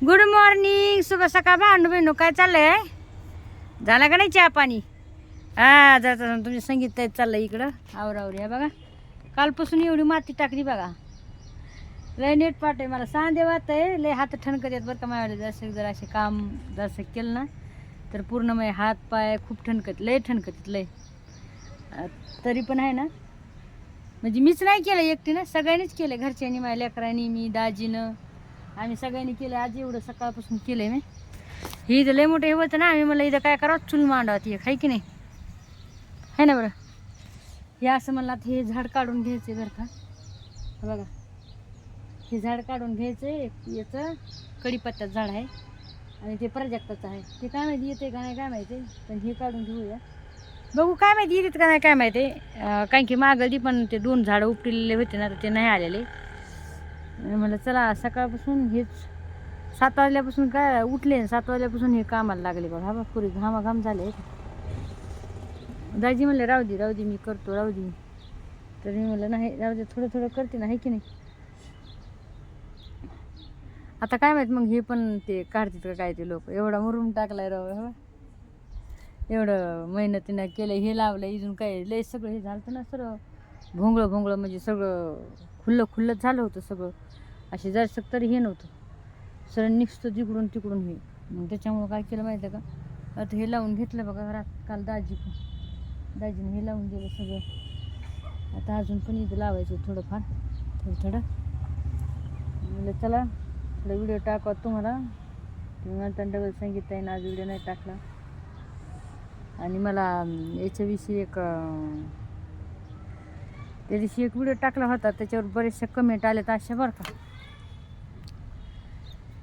Good morning शुभ सकाळ भांडू बहिणू काय चाललंय? झाला का नाही चहा पाणी हा जाता तुमचे संगीत आहे चाललंय इकडं. आवरावरी आहे बघा. कालपासून एवढी माती टाकली बघा. लय नेट पाठ आहे मला. सांदे वात आहे लय हात ठणकत येत बरं का माझ्या जसं जर असे काम जसं केलं ना तर पूर्ण माझे हात पाय खूप ठणकत लय ठणकत आहेत, लय. तरी पण आहे ना. म्हणजे मीच नाही केलं एकटीनं सगळ्यांनीच केलं. घरच्यांनी माझ्या लेकरांनी मी दाजीनं. आम्ही सगळ्यांनी केलं आज एवढं सकाळपासून केलंय मी. हे इथं लय मोठं हे होतं ना आम्ही मला इथं काय करावं? चूल मांडावं ती एक, की नाही? है ना बरं? हे असं म्हणलं आता हे झाड काढून घ्यायचं बरं का. बघा. हे झाड काढून घ्यायचं याचं कडीपत्त्याचं झाड आहे आणि ते प्राजक्ताचं आहे. ते काय माहिती येते का नाही काय माहिती? पण हे काढून घेऊया. बघू काय माहिती येते का नाही काय माहिती? कारण की मागं पण ते दोन झाडं उपटलेले होते ना तर ते नाही आलेले. आणि म्हटलं चला सकाळपासून हेच सात वाजल्यापासून काय उठले सात वाजल्यापासून हे कामाला लागले बघा. बा पुरी घामाघाम झाले. दाजी म्हणले राहू दे राहू दे मी करतो राहू दे. तर मी म्हणलं नाही राहू दे थोडं थोडं करते ना आहे की नाही? आता काय माहीत मग हे पण ते काढतात का काय ते लोक? एवढा मुरुम टाकलाय राव हवा एवढं मेहनतीनं केलं हे लावलं इजून काय लय सगळं हे झालं ना सर. भोंगळं भोंगळं म्हणजे सगळं खुल्लं खुल्लं झालं होतं सगळं. असे जरसक तरी हे नव्हतं. सर निघतं तिकडून तिकडून हे. मग त्याच्यामुळं काय केलं माहिती आहे का? आता हे लावून घेतलं बघा रात काल दाजी पण दाजीने हे लावून दिलं सगळं. आता अजून पण इथं लावायचं थोडंफार. थोडं थोडं. म्हणलं चला थोडा व्हिडिओ टाकवा तुम्हाला. तुम्ही म्हणता डबल सांगितलं आहे ना आज व्हिडिओ नाही टाकला. आणि मला याच्याविषयी एक त्या दिवशी एक व्हिडिओ टाकला होता त्याच्यावर बरेचसे कमेंट आलेत अशा बरं का.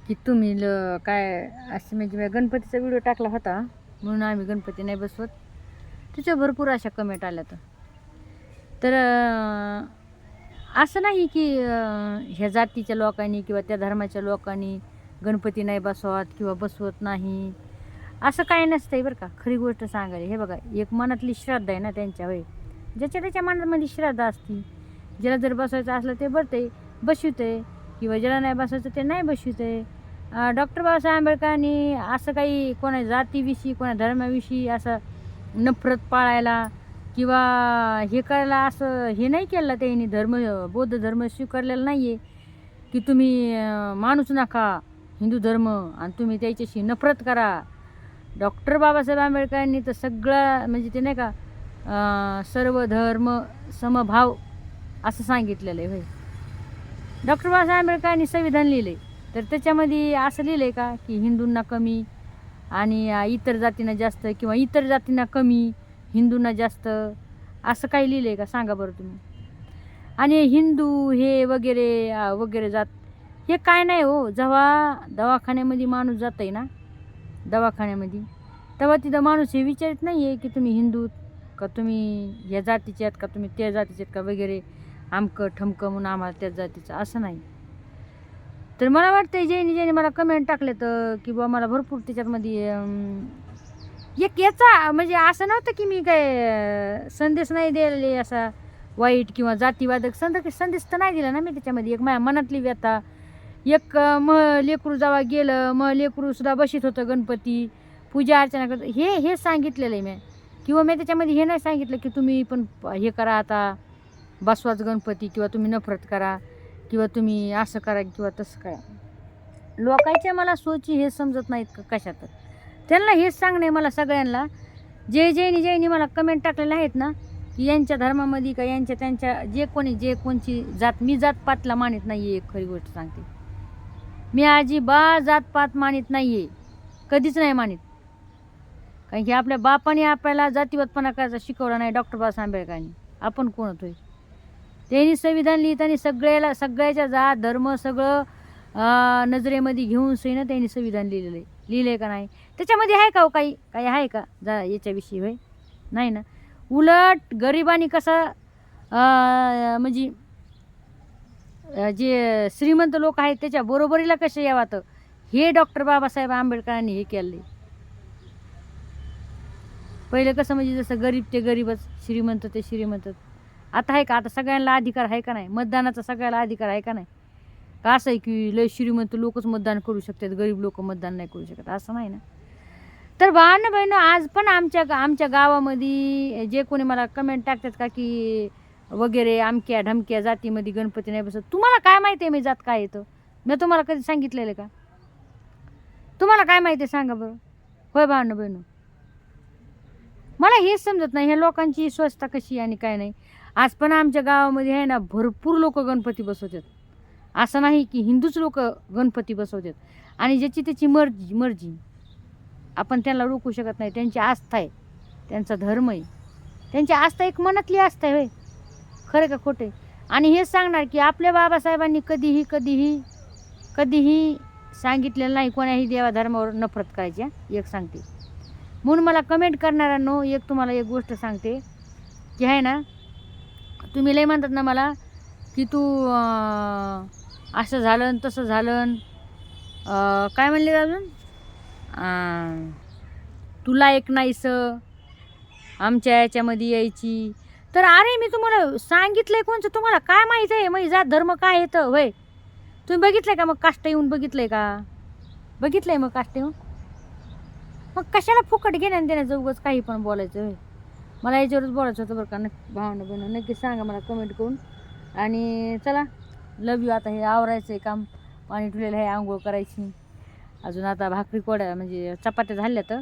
की तुम्ही ल काय असे म्हणजे मी गणपतीचा व्हिडिओ टाकला होता म्हणून आम्ही गणपती नाही बसवत. त्याच्या भरपूर अशा कमेंट आल्या तर असं नाही की ह्या जातीच्या लोकांनी किंवा त्या धर्माच्या लोकांनी गणपती नाही बसवत किंवा बसवत नाही. असं काय नसतंय बरं का. खरी गोष्ट सांगायला हे बघा एक मनातली श्रद्धा आहे ना त्यांच्या होय ज्याच्या त्याच्या मनामध्ये श्रद्धा असते. ज्याला जर बसवायचं असलं ते बरते बसवते. किंवा ज्याला नाही बसवायचं ते नाही बसवते. डॉक्टर बाबासाहेब आंबेडकरांनी असं काही कोणा जातीविषयी कोणा धर्माविषयी असं नफरत पाळायला किंवा हे करायला असं हे नाही केलं त्यांनी धर्म बौद्ध धर्म स्वीकारलेला नाही आहे की तुम्ही माणूस नका हिंदू धर्म आणि तुम्ही त्याच्याशी नफरत करा. डॉक्टर बाबासाहेब आंबेडकरांनी तर सगळं म्हणजे ते नाही का सर्व धर्म समभाव असं सांगितलेलं आहे होय. डॉक्टर बाबासाहेब आंबेडकरांनी संविधान लिहिलं आहे तर त्याच्यामध्ये असं लिहिलं आहे का की हिंदूंना कमी आणि इतर जातींना जास्त किंवा इतर जातींना कमी हिंदूंना जास्त असं काही लिहिलं आहे का? सांगा बरं तुम्ही. आणि हिंदू हे वगैरे वगैरे जात हे काय नाही हो. जेव्हा दवाखान्यामध्ये माणूस जात आहे ना दवाखान्यामध्ये तेव्हा तिथं माणूस हे विचारत नाही आहे की तुम्ही हिंदू का तुम्ही या जातीचे आहेत का? तुम्ही त्या जातीचे आहेत का? वगैरे आमकं ठमकं म्हणून आम्हाला त्या जातीचं असं नाही. तर मला वाटतं ज्याने ज्याने मला कमेंट टाकलेत तर की बुवा मला भरपूर त्याच्यातमध्ये एक याचा म्हणजे असं नव्हतं की मी काय संदेश नाही दिलेले असा वाईट किंवा जातीवादक संद संदेश तर नाही दिला ना मी त्याच्यामध्ये. एक माझ्या मनातली व्यथा. एक अं, म लेकरू जावा गेलं मग लेकरूसुद्धा बशीत होतं गणपती पूजा अर्चना करत हे हे सांगितलेलं आहे मी. किंवा मी त्याच्यामध्ये हे नाही सांगितलं की तुम्ही पण हे करा आता बसवाच गणपती किंवा तुम्ही नफरत करा किंवा तुम्ही असं करा किंवा तसं करा. लोकांच्या मला सोची हे समजत नाहीत का कशात? त्यांना हेच सांगणे मला सगळ्यांना जे जैनी जैनी मला कमेंट टाकलेले आहेत ना की यांच्या धर्मामध्ये का यांच्या त्यांच्या जे कोणी जे कोणची जात मी जातपातला मानित नाही आहे एक खरी गोष्ट सांगते. मी अजिबात जातपात मानित नाही आहे कधीच नाही मानित. कारण की आपल्या बापाने आपल्याला जातीवादपणा करायचा शिकवला नाही डॉक्टर बाबासाहेब आंबेडकरांनी. आपण कोण होतोय? त्यांनी संविधान लिहिताना सगळ्याला सगळ्याच्या जात धर्म सगळं नजरेमध्ये घेऊन सैनं त्यांनी संविधान लिहिलेलं आहे. लिहिलं आहे का नाही? त्याच्यामध्ये आहे का हो काही? काही आहे का? जा याच्याविषयी होय? नाही ना? उलट गरिबांनी कसं म्हणजे जे श्रीमंत लोक आहेत त्याच्या बरोबरीला कसे यावात? हे डॉक्टर बाबासाहेब आंबेडकरांनी हे केलं पहिलं कसं म्हणजे जसं गरीब ते गरीबच श्रीमंत ते श्रीमंत. आता आहे का? आता सगळ्यांना अधिकार आहे का नाही? मतदानाचा सगळ्याला अधिकार आहे का नाही? का असं आहे की लय श्रीमंत लोकच मतदान करू शकतात गरीब लोक मतदान नाही करू शकत? असं नाही ना? तर भावानं बहिणं आज पण आमच्या आमच्या गावामध्ये जे कोणी मला कमेंट टाकतात का की वगैरे आमक्या ढमक्या जातीमध्ये गणपती नाही बसत तुम्हाला काय माहिती आहे मी जात काय येतं मी तुम्हाला कधी सांगितलेलं का? तुम्हाला काय माहिती आहे सांगा बरं. होय भावानं बहिणू मला हेच समजत नाही ह्या लोकांची स्वच्छता कशी आणि काय नाही. आज पण आमच्या गावामध्ये आहे ना भरपूर लोक गणपती बसवतात. असं नाही की हिंदूच लोक गणपती बसवतात. आणि ज्याची त्याची मर्जी मर्जी. आपण त्यांना रोखू शकत नाही. त्यांची आस्था आहे. त्यांचा धर्म आहे. त्यांची आस्था एक मनातली आस्था आहे होय. खरं का खोटे आणि हे सांगणार की आपल्या बाबासाहेबांनी कधीही कधीही कधीही सांगितलेलं नाही कोणाही देवाधर्मावर नफरत करायची एक सांगते. म्हणून मला कमेंट करणाऱ्यांनो एक तुम्हाला एक गोष्ट सांगते की आहे ना तुम्ही लय म्हणतात ना मला की तू असं झालं तसं झालं काय म्हणले अजून? तुला एक नाहीसं आमच्या याच्यामध्ये यायची. तर अरे मी तुम्हाला सांगितलं आहे कोणचं? तुम्हाला काय माहीत आहे? मग जात धर्म काय येतं वय तुम्ही बघितलं आहे का मग काष्ट येऊन बघितलं आहे का? बघितलं आहे मग काष्ट येऊन? मग कशाला फुकट घेण्यान देण्याचं? उगाच काही पण बोलायचं होय. मला याच्यावरच बोलायचं होतं बरं का. नक्की भावना बनव नक्की सांगा मला कमेंट करून. आणि चला लव यू आता हे आवरायचं आहे काम. पाणी ठुलेलं आहे आंघोळ करायची. अजून आता भाकरी कोड्या म्हणजे चपात्या झाल्या तर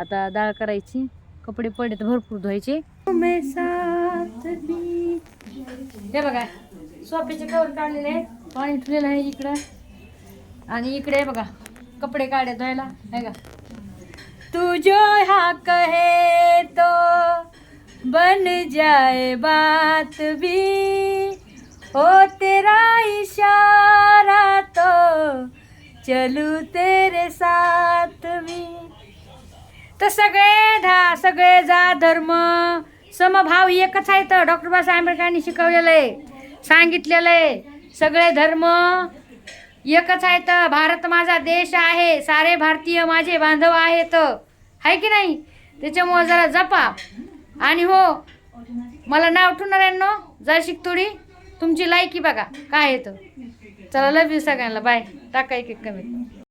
आता डाळ करायची. कपडे पडले तर भरपूर धुवायचे. हे बघा सोप्याचे कवर काढलेले आहे. पाणी ठुलेलं आहे इकडं. आणि इकडे बघा कपडे काढ्या धुवायला. आहे का जो हा कहे तो बन जाए बात भी। हो तेरा इशारा तो चलू तेरे साथ मी तर सगळे धा सगळे जा धर्म समभाव एकच आहे तर डॉक्टर बाबासाहेब आंबेडकरांनी शिकवलेलं आहे सांगितलेलं आहे सगळे धर्म एकच आहे तर भारत माझा देश आहे सारे भारतीय माझे बांधव आहेत. आहे की नाही? त्याच्यामुळं जरा जपा. आणि हो मला नाव ठेवणाऱ्यांनो जरा शिक थोडी तुमची लायकी बघा काय येतं चला लव यू सगळ्यांना. बाय टाका एक एक कमी